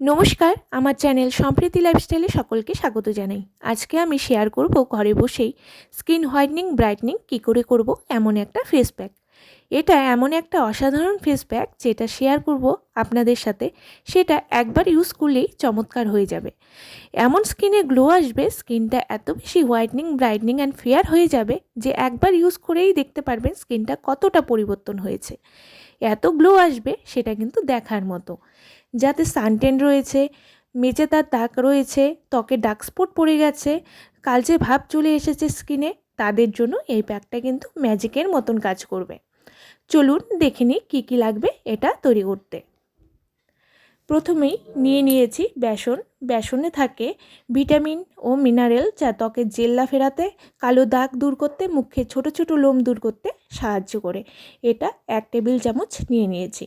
নমস্কার, আমার চ্যানেল সম্প্রীতি লাইফস্টাইলে সকলকে স্বাগত জানাই। আজকে আমি শেয়ার করব ঘরে বসেই স্কিন হোয়াইটনিং ব্রাইটনিং কী করে করব এমন একটা ফেস প্যাক এটা এমন একটা অসাধারণ ফেস প্যাক যেটা শেয়ার করব আপনাদের সাথে। সেটা একবার ইউজ করলেই চমৎকার হয়ে যাবে। এমন স্কিনে গ্লো আসবে স্কিনটা এত বেশি হোয়াইটনিং ব্রাইটনিং অ্যান্ড ফেয়ার হয়ে যাবে যে একবার ইউজ করেই দেখতে পারবেন স্কিনটা কতটা পরিবর্তন হয়েছে। এত গ্লো আসবে সেটা কিন্তু দেখার মতো। যাতে সানটেন রয়েছে মেচে তার দাগ রয়েছে, ত্বকে ডার্ক স্পট পড়ে গেছে কালচে ভাব চলে এসেছে স্কিনে তাদের জন্য এই প্যাকটা কিন্তু ম্যাজিকের মতন কাজ করবে। চলুন দেখে নিই কী কী লাগবে এটা তৈরি করতে। প্রথমেই নিয়ে নিয়েছি বেসন। বেসনে থাকে ভিটামিন ও মিনারেল যা ত্বকের জেল্লা ফেরাতে, কালো দাগ দূর করতে, মুখে ছোট ছোট লোম দূর করতে সাহায্য করে। এটা এক টেবিল চামচ নিয়ে নিয়েছি।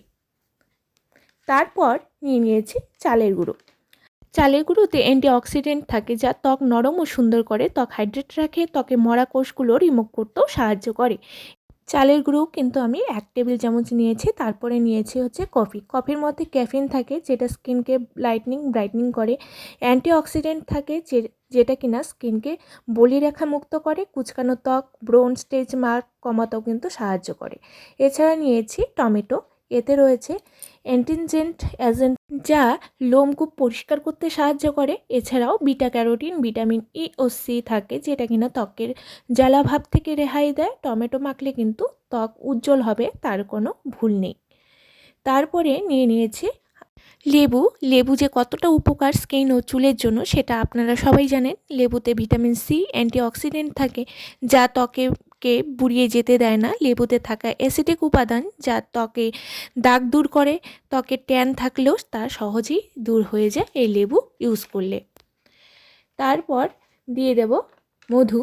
তারপর নিয়ে নিয়েছি চালের গুঁড়ো। চালের গুঁড়োতে অ্যান্টিঅক্সিডেন্ট থাকে যা ত্বক নরম ও সুন্দর করে, ত্বক হাইড্রেট রাখে, ত্বকে মরা কোষগুলো রিমুভ করতেও সাহায্য করে। চালের গুঁড়ো কিন্তু আমি এক টেবিল চামচ নিয়েছি, তারপরে নিয়েছি হচ্ছে কফি। কফির মধ্যে ক্যাফিন থাকে, যেটা স্কিনকে লাইটনিং ব্রাইটনিং করে। অ্যান্টিঅক্সিডেন্ট থাকে, যে, যেটা কিনা স্কিনকে বলি রেখা মুক্ত করে, কুচকানো ত্বক ব্রোন স্টেজ মার্ক কমাতেও কিন্তু সাহায্য করে। এছাড়া নিয়েছি টমেটো। এতে রয়েছে অ্যান্টিনজেন্ট অ্যাজেন্ট যা লোমকূপ পরিষ্কার করতে সাহায্য করে। এছাড়াও বিটা ক্যারোটিন, ভিটামিন ই ও সি থাকে যেটা কিনা ত্বকের জ্বালাভাব থেকে রেহাই দেয়। টমেটো মাখলে কিন্তু ত্বক উজ্জ্বল হবে, তার কোনো ভুল নেই। তারপরে নিয়ে নিয়েছি লেবু। লেবু যে কতটা উপকার স্কিন ও চুলের জন্য সেটা আপনারা সবাই জানেন। লেবুতে ভিটামিন সি অ্যান্টিঅক্সিডেন্ট থাকে যা ত্বকে ত্বককে বুড়িয়ে যেতে দেয় না। লেবুতে থাকা অ্যাসিডিক উপাদান যা ত্বকে দাগ দূর করে, ত্বকে ট্যান থাকলেও তা সহজেই দূর হয়ে যায় এই লেবু ইউজ করলে। তারপর দিয়ে দেব মধু।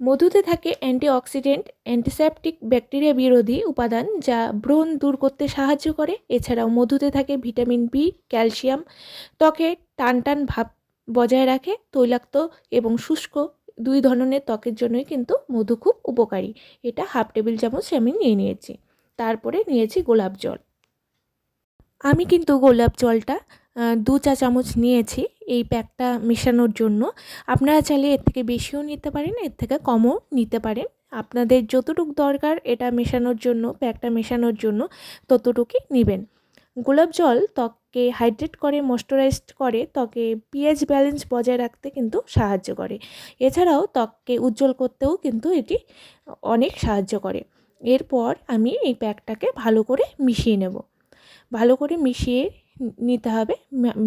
মধুতে থাকে অ্যান্টিঅক্সিডেন্ট, অ্যান্টিসেপটিক ব্যাকটেরিয়া বিরোধী উপাদান যা ব্রণ দূর করতে সাহায্য করে। এছাড়াও মধুতে থাকে ভিটামিন বি ক্যালসিয়াম। ত্বকে টান টান ভাব বজায় রাখে, তৈলাক্ত এবং শুষ্ক দুই ধরনের ত্বকের জন্যই কিন্তু মধু খুব উপকারী। এটা হাফ টেবিল চামচ আমি নিয়ে নিয়েছি। তারপরে নিয়েছি গোলাপ জল। আমি কিন্তু গোলাপ জলটা দু চা চামচ নিয়েছি এই প্যাকটা মেশানোর জন্য। আপনারা চাইলে এর থেকে বেশিও নিতে পারেন, এর থেকে কমও নিতে পারেন। আপনাদের যতটুকু দরকার এটা মেশানোর জন্য, প্যাকটা মেশানোর জন্য ততটুকুই নেবেন। গোলাপ জল ত্বককে হাইড্রেট করে ময়শ্চারাইজড করে, ত্বকে পিএইচ ব্যালেন্স বজায় রাখতে কিন্তু সাহায্য করে। এছাড়াও ত্বককে উজ্জ্বল করতেও কিন্তু এটি অনেক সাহায্য করে। এরপর আমি এই প্যাকটাকে ভালো করে মিশিয়ে নেব। ভালো করে মিশিয়ে নিতে হবে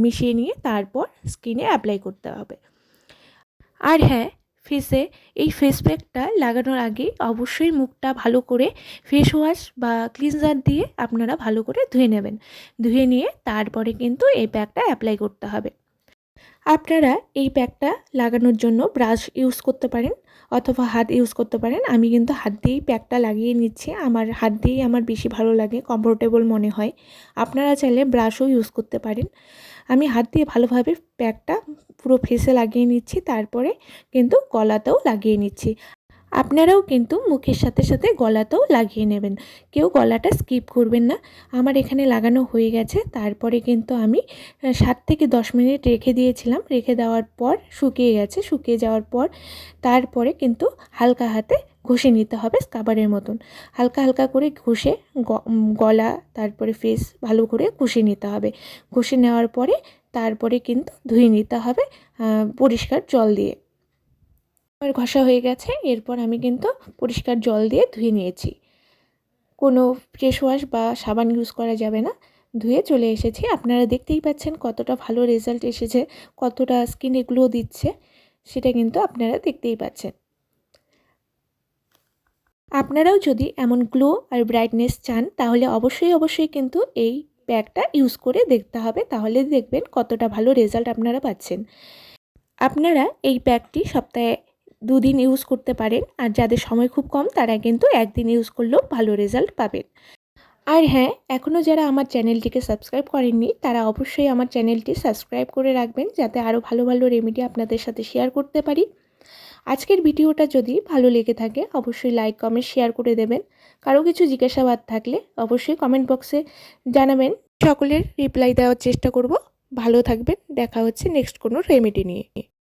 মিশিয়ে নিয়ে তারপর স্কিনে অ্যাপ্লাই করতে হবে। আর হ্যাঁ ফেসে এই ফেস প্যাকটা লাগানোর আগে অবশ্যই মুখটা ভালো করে ফেস ওয়াশ বা ক্লিনজার দিয়ে আপনারা ভালো করে ধুয়ে নেবেন। ধুয়ে নিয়ে তারপরে কিন্তু এই প্যাকটা অ্যাপ্লাই করতে হবে। আপনারা এই প্যাকটা লাগানোর জন্য ব্রাশ ইউজ করতে পারেন অথবা হাত ইউজ করতে পারেন। আমি কিন্তু হাত দিয়েই প্যাকটা লাগিয়ে নিচ্ছি। আমার হাত দিয়েই আমার বেশি ভালো লাগে কমফোর্টেবল মনে হয়। আপনারা চাইলে ব্রাশও ইউজ করতে পারেন। আমি হাত দিয়ে ভালোভাবে প্যাকটা পুরো ফেসে লাগিয়ে নিচ্ছি, তারপরে কিন্তু গলাতেও লাগিয়ে নিচ্ছি। আপনারাও কিন্তু মুখের সাথে সাথে গলাতেও লাগিয়ে নেবেন। কেউ গলাটা স্কিপ করবেন না। আমার এখানে লাগানো হয়ে গেছে। তারপরে কিন্তু আমি সাত থেকে দশ মিনিট রেখে দিয়েছিলাম। রেখে দেওয়ার পর শুকিয়ে গেছে। শুকিয়ে যাওয়ার পর তারপরে কিন্তু হালকা হাতে ঘষে নিতে হবে স্কাবারের মতন। হালকা হালকা করে ঘষে গলা, তারপরে ফেস ভালো করে ঘষে নিতে হবে। ঘষে নেওয়ার পরে তারপরে কিন্তু ধুয়ে নিতে হবে পরিষ্কার জল দিয়ে। আমার ঘষা হয়ে গেছে। এরপর আমি কিন্তু পরিষ্কার জল দিয়ে ধুয়ে নিয়েছি। কোনো ফেস ওয়াশ বা সাবান ইউজ করা যাবে না। ধুয়ে চলে এসেছি। আপনারা দেখতেই পাচ্ছেন কতটা ভালো রেজাল্ট এসেছে, কতটা স্কিনে গ্লো দিচ্ছে, সেটা কিন্তু আপনারা দেখতেই পাচ্ছেন। আপনারাও যদি এমন গ্লো আর ব্রাইটনেস চান, তাহলে অবশ্যই অবশ্যই কিন্তু এই প্যাকটা ইউজ করে দেখতে হবে। তাহলে দেখবেন কতটা ভালো রেজাল্ট আপনারা পাচ্ছেন। আপনারা এই প্যাকটি সপ্তাহে দুদিন ইউজ করতে পারেন। আর যাদের সময় খুব কম, তারা কিন্তু একদিন ইউজ করলেও ভালো রেজাল্ট পাবেন। আর হ্যাঁ এখনও যারা আমার চ্যানেলটিকে সাবস্ক্রাইব করেননি, তারা অবশ্যই আমার চ্যানেলটি সাবস্ক্রাইব করে রাখবেন, যাতে আরও ভালো ভালো রেমেডি আপনাদের সাথে শেয়ার করতে পারি। আজকের ভিডিওটা যদি ভালো লেগে থাকে, অবশ্যই লাইক কমেন্ট শেয়ার করে দেবেন। কারও কিছু জিজ্ঞাসাবাদ থাকলে অবশ্যই কমেন্ট বক্সে জানাবেন। সকলের রিপ্লাই দেওয়ার চেষ্টা করব। ভালো থাকবেন। দেখা হচ্ছে নেক্সট কোনো রেমেডি নিয়ে।